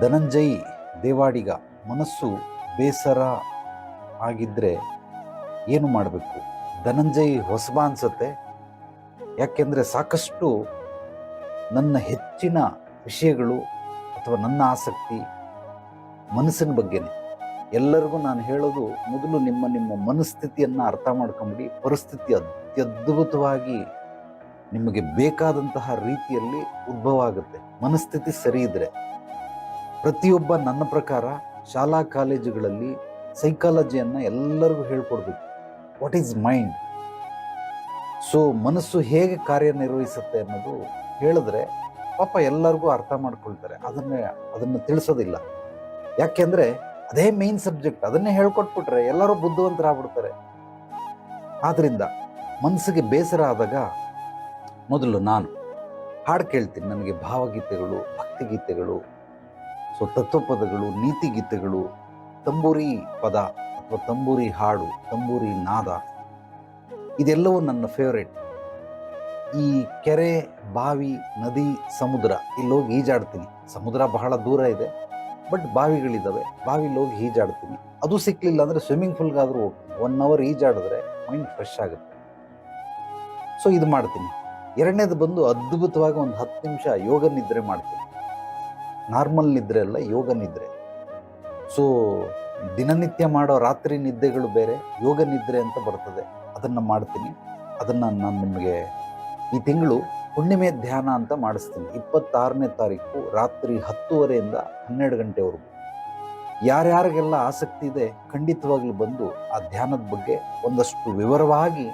ಧನಂಜಯ್ ದೇವಾಡಿಗ ಮನಸ್ಸು ಬೇಸರ ಆಗಿದ್ದರೆ ಏನು ಮಾಡಬೇಕು? ಧನಂಜಯ್ ಹೊಸಬ ಅನಿಸುತ್ತೆ. ಯಾಕೆಂದರೆ ಸಾಕಷ್ಟು ನನ್ನ ಹೆಚ್ಚಿನ ವಿಷಯಗಳು ಅಥವಾ ನನ್ನ ಆಸಕ್ತಿ ಮನಸ್ಸಿನ ಬಗ್ಗೆನೇ. ಎಲ್ಲರಿಗೂ ನಾನು ಹೇಳೋದು ಮೊದಲು ನಿಮ್ಮ ನಿಮ್ಮ ಮನಸ್ಥಿತಿಯನ್ನು ಅರ್ಥ ಮಾಡ್ಕೊಂಬಿಡಿ. ಪರಿಸ್ಥಿತಿ ಅತ್ಯದ್ಭುತವಾಗಿ ನಿಮಗೆ ಬೇಕಾದಂತಹ ರೀತಿಯಲ್ಲಿ ಉದ್ಭವ ಆಗುತ್ತೆ. ಮನಸ್ಥಿತಿ ಸರಿ ಇದ್ರೆ. ಪ್ರತಿಯೊಬ್ಬ ನನ್ನ ಪ್ರಕಾರ ಶಾಲಾ ಕಾಲೇಜುಗಳಲ್ಲಿ ಸೈಕಾಲಜಿಯನ್ನು ಎಲ್ಲರಿಗೂ ಹೇಳ್ಕೊಡ್ಬೇಕು. ವಾಟ್ ಈಸ್ ಮೈಂಡ್ ಸೊ ಮನಸ್ಸು ಹೇಗೆ ಕಾರ್ಯನಿರ್ವಹಿಸುತ್ತೆ ಅನ್ನೋದು ಹೇಳಿದ್ರೆ ಪಾಪ ಎಲ್ಲರಿಗೂ ಅರ್ಥ ಮಾಡ್ಕೊಳ್ತಾರೆ. ಅದನ್ನೇ, ಅದನ್ನು ತಿಳಿಸೋದಿಲ್ಲ. ಯಾಕೆಂದರೆ ಅದೇ ಮೇನ್ ಸಬ್ಜೆಕ್ಟ್ ಅದನ್ನೇ ಹೇಳ್ಕೊಟ್ಬಿಟ್ರೆ ಎಲ್ಲರೂ ಬುದ್ಧಿವಂತರಾಗ್ಬಿಡ್ತಾರೆ. ಆದ್ದರಿಂದ ಮನಸ್ಸಿಗೆ ಬೇಸರ ಆದಾಗ ಮೊದಲು ನಾನು ಹಾಡು ಕೇಳ್ತೀನಿ. ನನಗೆ ಭಾವಗೀತೆಗಳು, ಭಕ್ತಿಗೀತೆಗಳು ಸೊ ತತ್ವಪದಗಳು, ನೀತಿಗೀತೆಗಳು, ತಂಬೂರಿ ಪದ ಅಥವಾ ತಂಬೂರಿ ಹಾಡು, ತಂಬೂರಿ ನಾದ, ಇದೆಲ್ಲವೂ ನನ್ನ ಫೇವ್ರೇಟ್ ಈ ಕೆರೆ, ಬಾವಿ, ನದಿ, ಸಮುದ್ರ ಇಲ್ಲಿ ಹೋಗಿ ಈಜಾಡ್ತೀನಿ. ಸಮುದ್ರ ಬಹಳ ದೂರ ಇದೆ, ಬಟ್ ಬಾವಿಗಳಿದ್ದಾವೆ ಬಾವಿಲಿ ಹೋಗಿ ಈಜಾಡ್ತೀನಿ. ಅದು ಸಿಕ್ಕಲಿಲ್ಲ ಅಂದರೆ ಸ್ವಿಮ್ಮಿಂಗ್ ಪೂಲ್ಗಾದರೂ ಹೋಗ್ತೀನಿ. ಒನ್ ಅವರ್ ಈಜಾಡಿದ್ರೆ ಮೈಂಡ್ ಫ್ರೆಶ್ ಆಗುತ್ತೆ. ಸೊ ಇದು ಮಾಡ್ತೀನಿ. ಎರಡನೇದು ಬಂದು ಅದ್ಭುತವಾಗಿ ಒಂದು ಹತ್ತು ನಿಮಿಷ ಯೋಗ ನಿದ್ರೆ ಮಾಡ್ತೀನಿ. ನಾರ್ಮಲ್ ನಿದ್ರೆ ಅಲ್ಲ, ಯೋಗ ನಿದ್ರೆ. ಸೊ ದಿನನಿತ್ಯ ಮಾಡೋ ರಾತ್ರಿ ನಿದ್ದೆಗಳು ಬೇರೆ, ಯೋಗ ನಿದ್ರೆ ಅಂತ ಬರ್ತದೆ. ಅದನ್ನು ಮಾಡ್ತೀನಿ. ಅದನ್ನು ನಾನು ನಿಮಗೆ ಈ ತಿಂಗಳು ಹುಣ್ಣಿಮೆ ಧ್ಯಾನ ಅಂತ ಮಾಡಿಸ್ತೀನಿ. ಇಪ್ಪತ್ತಾರನೇ ತಾರೀಕು ರಾತ್ರಿ ಹತ್ತುವರೆಯಿಂದ ಹನ್ನೆರಡು ಗಂಟೆವರೆಗೂ. ಯಾರ್ಯಾರಿಗೆಲ್ಲ ಆಸಕ್ತಿ ಇದೆ, ಖಂಡಿತವಾಗ್ಲೂ ಬಂದು ಆ ಧ್ಯಾನದ ಬಗ್ಗೆ ಒಂದಷ್ಟು ವಿವರವಾಗಿ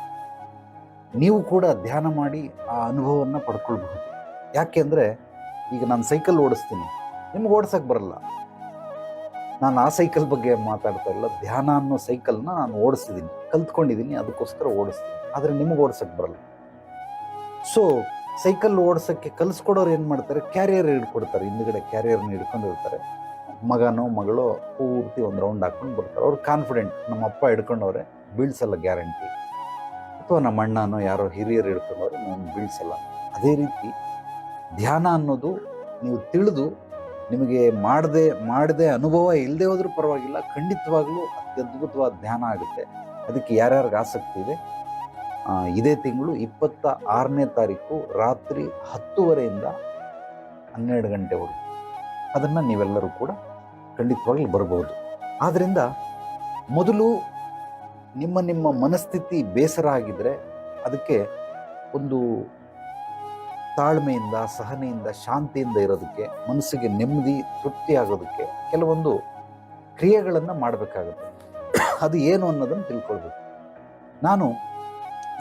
ನೀವು ಕೂಡ ಧ್ಯಾನ ಮಾಡಿ ಆ ಅನುಭವವನ್ನು ಪಡ್ಕೊಳ್ಬಹುದು. ಯಾಕೆಂದರೆ ಈಗ ನಾನು ಸೈಕಲ್ ಓಡಿಸ್ತೀನಿ. ನಿಮ್ಗೆ ಓಡ್ಸಕ್ಕೆ ಬರಲ್ಲ. ನಾನು ಆ ಸೈಕಲ್ ಬಗ್ಗೆ ಮಾತಾಡ್ತಾ ಇಲ್ಲ. ಧ್ಯಾನ ಅನ್ನೋ ಸೈಕಲ್ನ ನಾನು ಓಡಿಸಿದ್ದೀನಿ ಕಲ್ತ್ಕೊಂಡಿದ್ದೀನಿ ಅದಕ್ಕೋಸ್ಕರ ಓಡಿಸ್ತೀನಿ ಆದರೆ ನಿಮಗೆ ಓಡ್ಸಕ್ಕೆ ಬರಲ್ಲ. ಸೊ ಸೈಕಲ್ ಓಡಿಸೋಕ್ಕೆ ಕಲಿಸ್ಕೊಡೋರು ಏನು ಮಾಡ್ತಾರೆ? ಕ್ಯಾರಿಯರ್ ಹಿಡ್ಕೊಡ್ತಾರೆ. ಹಿಂದ್ಗಡೆ ಕ್ಯಾರಿಯರ್ನ ಹಿಡ್ಕೊಂಡಿರ್ತಾರೆ. ಮಗನೋ, ಮಗಳೋ ಪೂರ್ತಿ ಒಂದು ರೌಂಡ್ ಹಾಕೊಂಡು ಬರ್ತಾರೆ. ಅವ್ರು ಕಾನ್ಫಿಡೆಂಟ್ ನಮ್ಮ ಅಪ್ಪ ಹಿಡ್ಕೊಂಡವ್ರೆ ಬೀಳ್ಸಲ್ಲ ಗ್ಯಾರಂಟಿ ಅಥವಾ ನಮ್ಮ ಅಣ್ಣನೋ, ಯಾರೋ ಹಿರಿಯರು ಹಿಡ್ಕೊಂಡವ್ರೆ ನಾನು ಬೀಳ್ಸಲ್ಲ ಅದೇ ರೀತಿ ಧ್ಯಾನ ಅನ್ನೋದು ನೀವು ತಿಳಿದು ನಿಮಗೆ ಮಾಡದೆ ಮಾಡದೆ ಅನುಭವ ಇಲ್ಲದೆ ಹೋದರೂ ಪರವಾಗಿಲ್ಲ, ಖಂಡಿತವಾಗಲೂ ಅತ್ಯದ್ಭುತವಾದ ಧ್ಯಾನ ಆಗುತ್ತೆ. ಅದಕ್ಕೆ ಯಾರ್ಯಾರಿಗೆ ಆಸಕ್ತಿ ಇದೆ? ಇದೇ ತಿಂಗಳು ಇಪ್ಪತ್ತ ಆರನೇ ತಾರೀಕು ರಾತ್ರಿ ಹತ್ತುವರೆಯಿಂದ ಹನ್ನೆರಡು ಗಂಟೆವರೆಗೂ ಅದನ್ನು ನೀವೆಲ್ಲರೂ ಕೂಡ ಖಂಡಿತವಾಗ್ಲೂ ಬರಬಹುದು. ಆದ್ದರಿಂದ ಮೊದಲು ನಿಮ್ಮ ನಿಮ್ಮ ಮನಸ್ಥಿತಿ ಬೇಸರ ಆಗಿದ್ದರೆ ಅದಕ್ಕೆ ಒಂದು ತಾಳ್ಮೆಯಿಂದ, ಸಹನೆಯಿಂದ, ಶಾಂತಿಯಿಂದ ಇರೋದಕ್ಕೆ, ಮನಸ್ಸಿಗೆ ನೆಮ್ಮದಿ, ತೃಪ್ತಿ ಆಗೋದಕ್ಕೆ ಕೆಲವೊಂದು ಕ್ರಿಯೆಗಳನ್ನು ಮಾಡಬೇಕಾಗುತ್ತೆ. ಅದು ಏನು ಅನ್ನೋದನ್ನು ತಿಳ್ಕೊಳ್ಬೇಕು. ನಾನು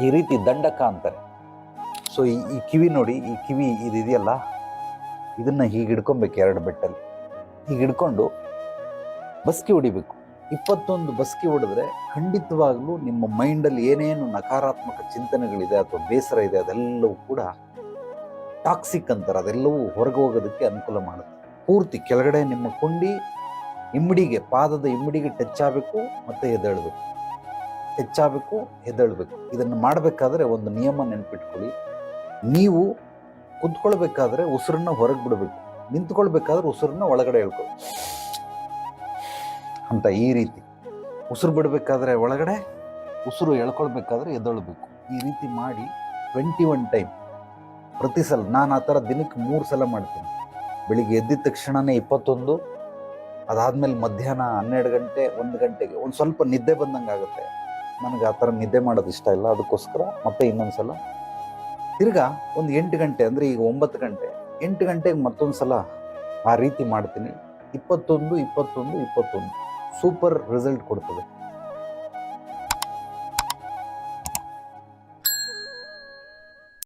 ಈ ರೀತಿ ದಂಡಕ ಅಂತಾರೆ. ಸೊ ಈ ಈ ಕಿವಿ ನೋಡಿ, ಈ ಕಿವಿ ಇದಿದೆಯಲ್ಲ? ಇದನ್ನು ಹೀಗೆ ಹಿಡ್ಕೊಬೇಕು ಎರಡು ಬೆಟ್ಟಲ್ಲಿ. ಹೀಗೆ ಹಿಡ್ಕೊಂಡು ಬಸ್ಕಿ ಹೊಡಿಬೇಕು. ಇಪ್ಪತ್ತೊಂದು ಬಸ್ಕಿ ಹೊಡೆದ್ರೆ ಖಂಡಿತವಾಗಲೂ ನಿಮ್ಮ ಮೈಂಡಲ್ಲಿ ಏನೇನು ನಕಾರಾತ್ಮಕ ಚಿಂತನೆಗಳಿದೆ ಅಥವಾ ಬೇಸರ ಇದೆ ಅದೆಲ್ಲವೂ ಕೂಡ ಟಾಕ್ಸಿಕ್ ಅಂತಾರೆ. ಅದೆಲ್ಲವೂ ಹೊರಗೆ ಹೋಗೋದಕ್ಕೆ ಅನುಕೂಲ ಮಾಡುತ್ತೆ. ಪೂರ್ತಿ ಕೆಳಗಡೆ ನಿಮ್ಮ ಕೊಂಡಿ, ಇಮ್ಮಡಿಗೆ, ಪಾದದ ಇಮ್ಮಡಿಗೆ ಟಚ್ ಆಗಬೇಕು ಮತ್ತು ಎದ್ದೇಳಬೇಕು ಟಚ್ ಆಗಬೇಕು ಎದ್ದೇಳಬೇಕು ಇದನ್ನು ಮಾಡಬೇಕಾದ್ರೆ ಒಂದು ನಿಯಮ ನೆನ್ಪಿಟ್ಕೊಳ್ಳಿ. ನೀವು ಕುತ್ಕೊಳ್ಬೇಕಾದ್ರೆ ಉಸಿರನ್ನ ಹೊರಗೆ ಬಿಡಬೇಕು. ನಿಂತ್ಕೊಳ್ಬೇಕಾದ್ರೆ ಉಸಿರನ್ನ ಒಳಗಡೆ ಹೇಳ್ಕೊ ಅಂತ ಈ ರೀತಿ. ಉಸಿರು ಬಿಡಬೇಕಾದ್ರೆ ಒಳಗಡೆ, ಉಸಿರು ಎಳ್ಕೊಳ್ಬೇಕಾದ್ರೆ ಎದ್ದೇಳಬೇಕು ಈ ರೀತಿ ಮಾಡಿ ಟ್ವೆಂಟಿ ಒನ್ ಟೈಮ್ ಪ್ರತಿ ಸಲ ನಾನು ಆ ಥರ ದಿನಕ್ಕೆ ಮೂರು ಸಲ ಮಾಡ್ತೀನಿ. ಬೆಳಿಗ್ಗೆ ಎದ್ದಿದ ತಕ್ಷಣವೇ ಇಪ್ಪತ್ತೊಂದು, ಅದಾದಮೇಲೆ ಮಧ್ಯಾಹ್ನ ಹನ್ನೆರಡು ಗಂಟೆ, ಒಂದು ಗಂಟೆಗೆ, ಒಂದು ಸ್ವಲ್ಪ ನಿದ್ದೆ ಬಂದಂಗೆ ಆಗುತ್ತೆ. ನನಗೆ ಆ ಥರ ನಿದ್ದೆ ಮಾಡೋದು ಇಷ್ಟ ಇಲ್ಲ, ಅದಕ್ಕೋಸ್ಕರ ಮತ್ತೆ ಇನ್ನೊಂದು ಸಲ. ತಿರ್ಗಾ ಒಂದು ಎಂಟು ಗಂಟೆ, ಅಂದರೆ ಈಗ ಒಂಬತ್ತು ಗಂಟೆ, ಎಂಟು ಗಂಟೆಗೆ ಮತ್ತೊಂದು ಸಲ ಆ ರೀತಿ ಮಾಡ್ತೀನಿ. ಇಪ್ಪತ್ತೊಂದು ಇಪ್ಪತ್ತೊಂದು ಇಪ್ಪತ್ತೊಂದು. ಸೂಪರ್ ರಿಸಲ್ಟ್ ಕೊಡ್ತದೆ.